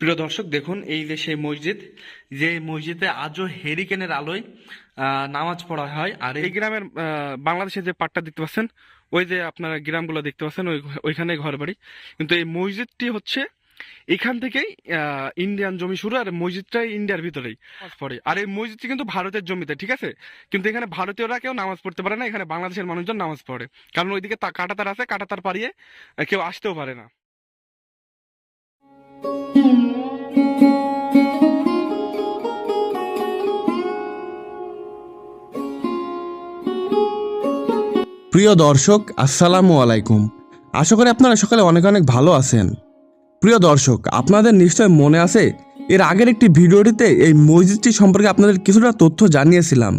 প্রিয় দর্শক দেখুন এই যে সেই মসজিদ যে মসজিদে আজও হেরিকেনের আলোয় আহ, নামাজ পড়া হয় আর এই গ্রামের আহ, বাংলাদেশে যে পাটটা দেখতে পাচ্ছেন ওই যে আপনারা গ্রামগুলো দেখতে পাচ্ছেন ওই ওইখানে ঘর বাড়ি কিন্তু এই মসজিদটি হচ্ছে এখান থেকেই আহ, ইন্ডিয়ান জমি শুরু আর মসজিদটাই ইন্ডিয়ার ভিতরেই পড়ে। আর এই মসজিদটি কিন্তু ভারতের জমিতে ঠিক আছে? কিন্তু এখানে ভারতীয়রা কেউ নামাজ পড়তে পারে না এখানে বাংলাদেশের মানুষজন নামাজ পড়ে। কারণ ওইদিকে তা- কাঁটাতার আছে কাঁটাতার পারিয়ে কেউ আসতেও পারে না। প্রিয় দর্শক, আসসালামু আলাইকুম। আশা করি আপনারা সকালে অনেক অনেক ভালো আছেন। প্রিয় দর্শক, আপনাদের নিশ্চয় মনে আছে, এর আগের একটি ভিডিওটিতে এই মসজিদটি সম্পর্কে আপনাদের কিছুটা তথ্য জানিয়েছিলাম।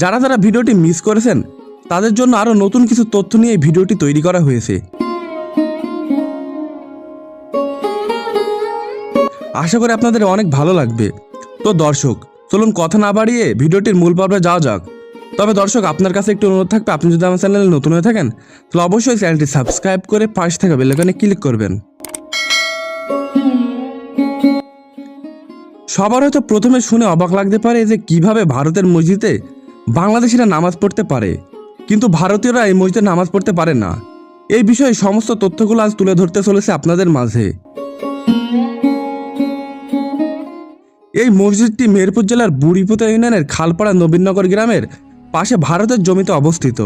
যারা যারা ভিডিওটি মিস করেছেন, তাদের জন্য আরও নতুন কিছু তথ্য নিয়ে এই ভিডিওটি তৈরি করা হয়েছে। আশা করি আপনাদের অনেক ভালো লাগবে। তো দর্শক, চলুন কথা না বাড়িয়ে ভিডিওটির মূল পর্বে যাওয়া যাক। তবে দর্শক, আপনার কাছে একটু অনুরোধ থাকবে। আপনি যদি আমার চ্যানেলে নতুন হয়ে থাকেন, তাহলে অবশ্যই চ্যানেলটি সাবস্ক্রাইব করে পাশে থাকা বেলাইকনে ক্লিক করবেন। সবার হয়তো প্রথমে শুনে অবাক লাগতে পারে যে কীভাবে ভারতের মসজিদে বাংলাদেশিরা নামাজ পড়তে পারে। কিন্তু ভারতীয়রা এই মসজিদে নামাজ পড়তে পারে না। এই বিষয়ে সমস্ত তথ্যগুলো আজ তুলে ধরতে চলেছে আপনাদের মাঝে। এই মসজিদটি মেরপুর জেলার বুড়িপুতা ইউনিয়নের খালপাড়া নবীনগর গ্রামের পাশে ভারতের জমিতে অবস্থিত।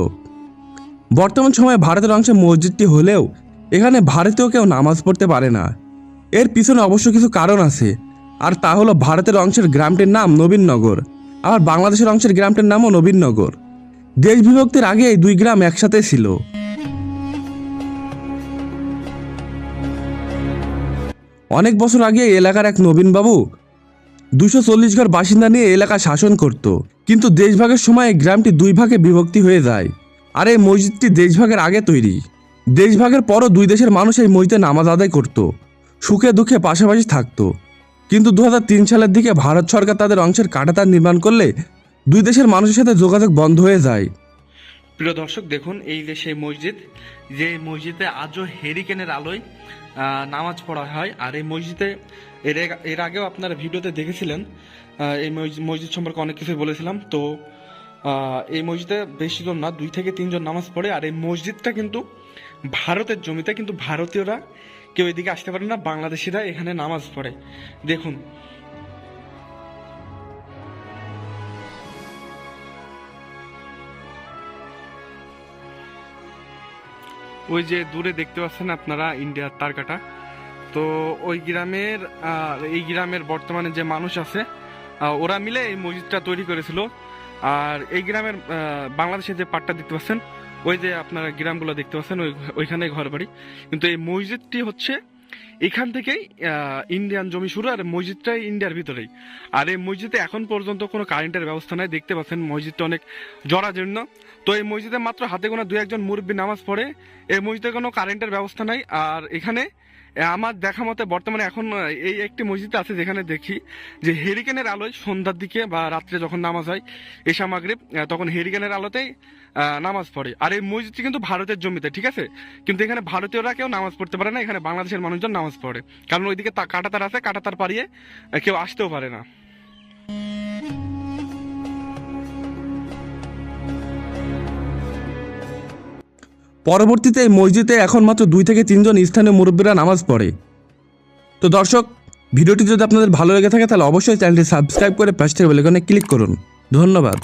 বর্তমান সময়ে ভারতের অংশে মসজিদটি হলেও এখানে ভারতীয় কেউ নামাজ পড়তে পারে না। এর পিছনে অবশ্য কিছু কারণ আছে। আর তা হলো ভারতের অংশের গ্রামটির নাম নবীননগর আবার বাংলাদেশের অংশের গ্রামটির নামও নবীননগর দেশ বিভক্তির আগে এই দুই গ্রাম একসাথে ছিল। অনেক বছর আগে এলাকার এক নবীনবাবু দুশো চল্লিশ ঘর বাসিন্দা নিয়ে এলাকা শাসন করত। কিন্তু দেশভাগের সময় গ্রামটি দুই ভাগে বিভক্তি হয়ে যায়। আর এই মসজিদটি দেশভাগের আগে তৈরি। দেশভাগের পরও দুই দেশের মানুষ এই মসজিদে নামাজ আদায় করত। সুখে দুঃখে পাশাপাশি থাকতো। কিন্তু দু হাজার তিন সালের দিকে ভারত সরকার তাদের অংশের কাঁটাতার নির্মাণ করলে দুই দেশের মানুষের সাথে যোগাযোগ বন্ধ হয়ে যায়। প্রিয় দর্শক, দেখুন এই সেই মসজিদ, যে মসজিদে আজও হেরিকেনের আলোয় নামাজ পড়া হয়। আর এই মসজিদে, এর এর আগেও আপনারা ভিডিওতে দেখেছিলেন এই মসজিদ সম্পর্কে অনেক কিছু বলেছিলাম। তো এই মসজিদে বেশিজন না, দুই থেকে তিনজন নামাজ পড়ে। আর এই মসজিদটা কিন্তু ভারতের জমিতে, কিন্তু ভারতীয়রা কেউ এদিকে আসতে পারে না, বাংলাদেশিরা এখানে নামাজ পড়ে। দেখুন ওই যে দূরে দেখতে পাচ্ছেন আপনারা ইন্ডিয়ার তারকাটা। তো ওই গ্রামের এই গ্রামের বর্তমানে যে মানুষ আছে ওরা মিলে এই মসজিদটা তৈরি করেছিল। আর এই গ্রামের বাংলাদেশে যে পাটটা দেখতে পাচ্ছেন, ওই যে আপনারা গ্রামগুলো দেখতে পাচ্ছেন, ওই ওইখানে ঘর বাড়ি কিন্তু এই মসজিদটি হচ্ছে এখান থেকেই ইন্ডিয়ান জমি শুরু আর মসজিদটাই ইন্ডিয়ার ভিতরেই। আর এই মসজিদে এখন পর্যন্ত কোনো কারেন্টের ব্যবস্থা নাই। দেখতে পাচ্ছেন মসজিদটা অনেক জরাজীর্ণ। তো এই মসজিদে মাত্র হাতে গোনা দু একজন মুরব্বী নামাজ পড়ে। এই মসজিদে কোনো কারেন্টের ব্যবস্থা নাই। আর এখানে আমার দেখা মতে বর্তমানে এখন এই একটি মসজিদ আছে যেখানে দেখি যে হেরিকেনের আলোয় সন্ধ্যার দিকে বা রাত্রে যখন নামাজ হয়, এশা, মাগরিব তখন হেরিকেনের আলোতেই নামাজ পড়ে। আর এই মসজিদটি কিন্তু ভারতের জমিতে, ঠিক আছে? কিন্তু এখানে ভারতীয়রা কেউ নামাজ পড়তে পারে না, এখানে বাংলাদেশের মানুষজন নামাজ পড়ে। কারণ ওইদিকে কাঁটাতার আছে, কাটাতার পারিয়ে কেউ আসতেও পারে না। পরবর্তীতে এই মসজিদে এখন মাত্র দুই থেকে তিনজন স্থানীয় মুরব্বীরা নামাজ পড়ে। তো দর্শক, ভিডিওটি যদি আপনাদের ভালো লেগে থাকে, তাহলে অবশ্যই চ্যানেলটি সাবস্ক্রাইব করে পাশে বেলেকনে ক্লিক করুন। ধন্যবাদ।